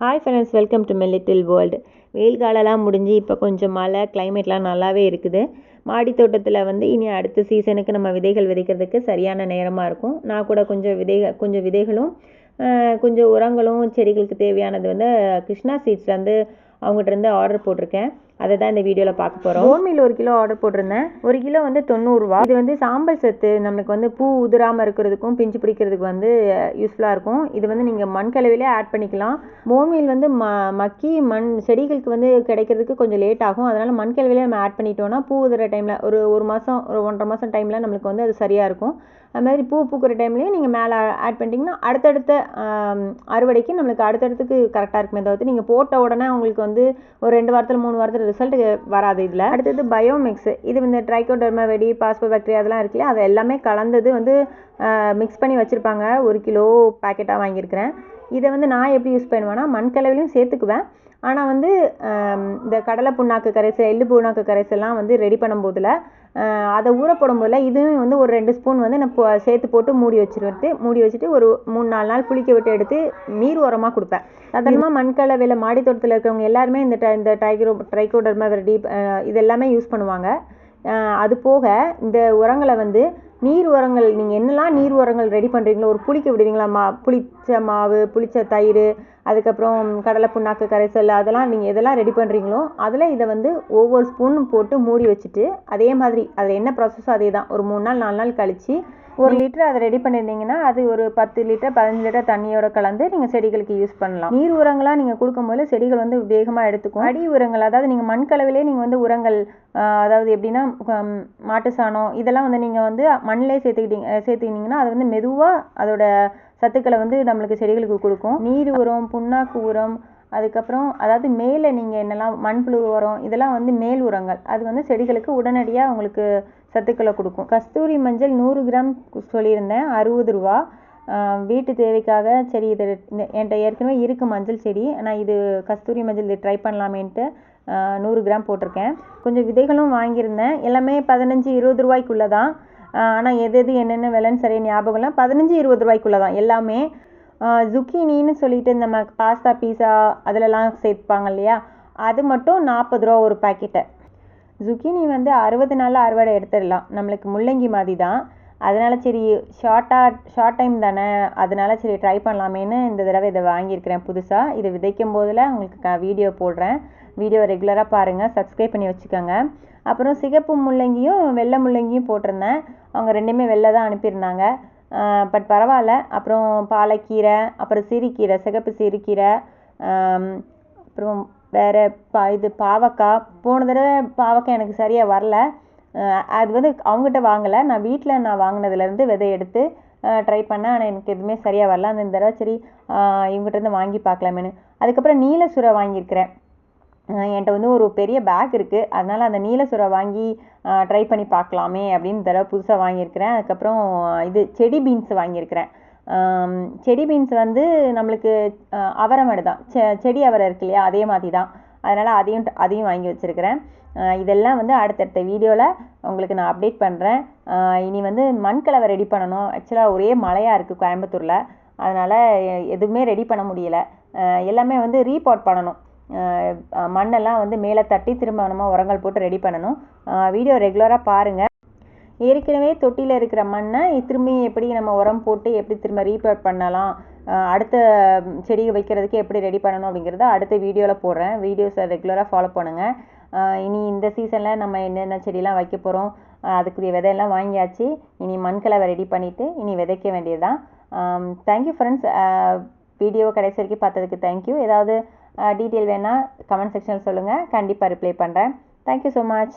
Hi friends welcome to my little world வெயில் காலம்லாம் முடிஞ்சு இப்போ கொஞ்சம் மழை கிளைமேட்லாம் நல்லாவே இருக்குது. மாடி தோட்டத்தில் வந்து இனி அடுத்த சீசனுக்கு நம்ம விதைகள் விதைக்கிறதுக்கு சரியான நேரமாக இருக்கும். நான் கூட கொஞ்சம் விதை கொஞ்சம் விதைகளும் கொஞ்சம் உரங்களும் செடிகளுக்கு தேவையானது வந்து கிருஷ்ணா சீட்ஸ்லேருந்து வந்து அவங்ககிட்ட இருந்து ஆர்டர் போட்டிருக்கேன். அதை தான் இந்த வீடியோவில் பார்க்க போகிறோம் கோமில் ஒரு கிலோ ஆர்டர் போட்டிருந்தேன். ஒரு கிலோ வந்து தொண்ணூறுரூவா இது வந்து சாம்பல் சத்து நம்மளுக்கு வந்து பூ உதிராமல் இருக்கிறதுக்கும் பிஞ்சு பிடிக்கிறதுக்கு வந்து யூஸ்ஃபுல்லாக இருக்கும். இது வந்து நீங்கள் மண் கலவையிலே ஆட் பண்ணிக்கலாம். மோமியில் வந்து ம மக்கி மண் செடிகளுக்கு வந்து கிடைக்கிறதுக்கு கொஞ்சம் லேட் ஆகும். அதனால் மண் கலவையிலே நம்ம ஆட் பண்ணிட்டோம்னா பூ உதிர டைமில் ஒரு ஒரு மாதம் ஒரு ஒன்றரை மாதம் டைமில் நம்மளுக்கு வந்து அது சரியாக இருக்கும். அது மாதிரி பூ பூக்கிற டைம்லேயும் நீங்கள் மேலே ஆட் பண்ணிட்டீங்கன்னா அடுத்தடுத்த அறுவடைக்கு நம்மளுக்கு அடுத்தடுத்துக்கு கரெக்டாக இருக்குமே தவிர்த்து நீங்கள் போட்ட உடனே உங்களுக்கு வந்து ஒரு ரெண்டு வாரத்தில் மூணு வாரத்தில் ரிசல்ட் வராது இதில். அடுத்தது பயோமிக்ஸ் இது இந்த ட்ரைகோடர்மா வெடி பாஸ்போ பாக்டீரியா அதெல்லாம் இருக்குல்ல அது எல்லாமே கலந்தது வந்து மிக்ஸ் பண்ணி வச்சுருப்பாங்க. ஒரு கிலோ பேக்கெட்டாக வாங்கியிருக்கிறேன். இதை வந்து நான் எப்படி யூஸ் பண்ணுவேன்னா மண்கலவையிலையும் சேர்த்துக்குவேன். ஆனால் வந்து இந்த கடலை புண்ணாக்கு கரைசல் எள்ளு புண்ணாக்கு கரைசல்லாம் வந்து ரெடி பண்ணும்போதில் அதை ஊற போடும்போதுல இதுவும் வந்து ஒரு ரெண்டு ஸ்பூன் வந்து நான் சேர்த்து போட்டு மூடி வச்சுருட்டு மூடி வச்சுட்டு ஒரு மூணு நாலு நாள் புளிக்க விட்டு எடுத்து நீர் உரமாக கொடுப்பேன். சாதாரணமாக மண்கலவையில் மாடி தோட்டத்தில் இருக்கிறவங்க எல்லாருமே இந்த ட- இந்த டைக்ரோ ட்ரைகோடர்மா வெரடி இது எல்லாமே யூஸ் பண்ணுவாங்க. அது போக இந்த உரங்களை வந்து நீர் உரங்கள் நீங்கள் என்னெல்லாம் நீர் உரங்கள் ரெடி பண்ணுறீங்களோ ஒரு புளிக்க விடுவீங்களா? மா புளிச்ச மாவு புளிச்ச தயிர் அதுக்கப்புறம் கடலை புண்ணாக்கு கரைசல் அதெல்லாம் நீங்கள் எதெல்லாம் ரெடி பண்ணுறீங்களோ அதில் இதை வந்து ஒவ்வொரு ஸ்பூனும் போட்டு மூடி வச்சுட்டு அதே மாதிரி அதில் என்ன ப்ராசஸோ அதே தான். ஒரு மூணு நாள் நாலு நாள் கழித்து ஒரு லிட்டர் அதை ரெடி பண்ணியிருந்தீங்கன்னா அது ஒரு பத்து லிட்டர் பதினஞ்சு லிட்டர் தண்ணியோட கலந்து நீங்கள் செடிகளுக்கு யூஸ் பண்ணலாம். நீர் உரங்களாக நீங்கள் கொடுக்கும்போது செடிகள் வந்து வேகமாக எடுத்துக்கும். அடி உரங்கள் அதாவது நீங்கள் மண் கலவிலே நீங்கள் வந்து உரங்கள் அதாவது எப்படின்னா மாட்டு சாணம் இதெல்லாம் வந்து நீங்கள் வந்து மண்ணிலே சேர்த்துக்கிட்டீங்க சேர்த்துக்கிட்டீங்கன்னா அது வந்து மெதுவாக அதோட சத்துக்களை வந்து நம்மளுக்கு செடிகளுக்கு கொடுக்கும். நீர் உரம் புண்ணாக்கு உரம் அதுக்கப்புறம் அதாவது மேலே நீங்கள் என்னெல்லாம் மண்புழு உரம் இதெல்லாம் வந்து மேல் உரங்கள். அது வந்து செடிகளுக்கு உடனடியாக உங்களுக்கு சத்துக்களை கொடுக்கும். கஸ்தூரி மஞ்சள் நூறு கிராம் சொல்லியிருந்தேன் அறுபது ரூபா. வீட்டு தேவைக்காக சரி இது என்கிட்ட ஏற்கனவே இருக்குது மஞ்சள் செடி நான் இது கஸ்தூரி மஞ்சள் இது ட்ரை பண்ணலாமேன்ட்டு நூறு கிராம் போட்டிருக்கேன். கொஞ்சம் விதைகளும் வாங்கியிருந்தேன். எல்லாமே பதினஞ்சு இருபது ரூபாய்க்குள்ளே தான் ஆனால் எது எது என்னென்ன விலைன்னு சரியாக ஞாபகம்லாம் பதினஞ்சு இருபது ரூபாய்க்குள்ளே தான் எல்லாமே ஜுக்கினின்னு சொல்லிட்டு இந்த பாஸ்தா பீஸா அதிலலாம் சேர்ப்பாங்க இல்லையா? அது மட்டும் நாற்பது ரூபா ஒரு பாக்கெட்டு ஜுக்கினி வந்து அறுபது நாளில் அறுவடை எடுத்துடலாம். நம்மளுக்கு முள்ளங்கி மாதிரி தான். அதனால் சரி ஷார்ட்டாக ஷார்ட் டைம் தானே அதனால் சரி ட்ரை பண்ணலாமேன்னு இந்த தடவை இதை வாங்கியிருக்கிறேன் புதுசாக இது விதைக்கும் போதில் உங்களுக்கு வீடியோ போடுறேன். வீடியோ ரெகுலராக பாருங்கள் சப்ஸ்கிரைப் பண்ணி வச்சுக்கோங்க. அப்புறம் சிகப்பு முள்ளங்கியும் வெள்ளை முள்ளங்கியும் போட்டிருந்தேன். அவங்க ரெண்டுமே வெளில தான் அனுப்பியிருந்தாங்க. பட் பரவாயில்ல. அப்புறம் பாலக்கீரை அப்புறம் சிறுகீரை சிகப்பு சிறுகீரை அப்புறம் வேறு பா இது பாவக்காய். போன தடவை பாவக்காய் எனக்கு சரியாக வரல. அது வந்து அவங்ககிட்ட வாங்கலை. நான் வீட்டில் நான் வாங்கினதுலேருந்து விதை எடுத்து ட்ரை பண்ணேன். ஆனால் எனக்கு எதுவுமே சரியாக வரல. அந்த இந்த தடவை சரி இவங்ககிட்டேருந்து இவங்ககிட்ட இருந்து வாங்கி பார்க்கலாமேன்னு. அதுக்கப்புறம் நீலசுரை வாங்கியிருக்கிறேன். என்கிட்ட வந்து ஒரு பெரிய பேக் இருக்குது அதனால் அந்த நீலசுரை வாங்கி ட்ரை பண்ணி பார்க்கலாமே அப்படின்னு இந்த தடவை புதுசாக வாங்கியிருக்கிறேன். அதுக்கப்புறம் இது செடி பீன்ஸ் வாங்கியிருக்கிறேன். செடி பீன்ஸ் வந்து நம்மளுக்கு அவரை மாடு தான். செ செடி அவரை இருக்கு இல்லையா அதே மாதிரி தான். அதனால் அதையும் அதையும் வாங்கி வச்சுருக்கிறேன். இதெல்லாம் வந்து அடுத்தடுத்த வீடியோவில் உங்களுக்கு நான் அப்டேட் பண்ணுறேன் இனி வந்து மண்கலவை ரெடி பண்ணணும். ஆக்சுவலாக ஒரே மழையாக இருக்குது கோயம்புத்தூரில். அதனால் எதுவுமே ரெடி பண்ண முடியல. எல்லாமே வந்து ரீபாட் பண்ணணும். மண்ணெல்லாம் வந்து மேலே தட்டி திரும்ப நம்ம உரங்கள் போட்டு ரெடி பண்ணணும். வீடியோ ரெகுலராக பாருங்கள் ஏற்கனவே தொட்டியில் இருக்கிற மண்ணை திரும்பி எப்படி நம்ம உரம் போட்டு எப்படி திரும்ப ரீபேட் பண்ணலாம்? அடுத்த ம், செடி வைக்கிறதுக்கு எப்படி ரெடி பண்ணணும் அப்படிங்கிறத அடுத்த வீடியோவில் போடுறேன். வீடியோஸை ரெகுலராக ஃபாலோ பண்ணுங்கள் இனி இந்த சீசனில் நம்ம என்னென்ன செடியெலாம் வைக்க போகிறோம் அதுக்குரிய விதையெல்லாம் வாங்கியாச்சு. இனி மண்கலவை ரெடி பண்ணிவிட்டு இனி விதைக்க வேண்டியதுதான். தேங்க்யூ ஃப்ரெண்ட்ஸ் வீடியோவை கடைசி வரைக்கும் பார்த்ததுக்கு தேங்க்யூ ஏதாவது டீட்டெயில் வேணால் கமெண்ட் செக்ஷனில் சொல்லுங்கள் கண்டிப்பாக ரிப்ளை பண்ணுறேன் தேங்க்யூ ஸோ மச்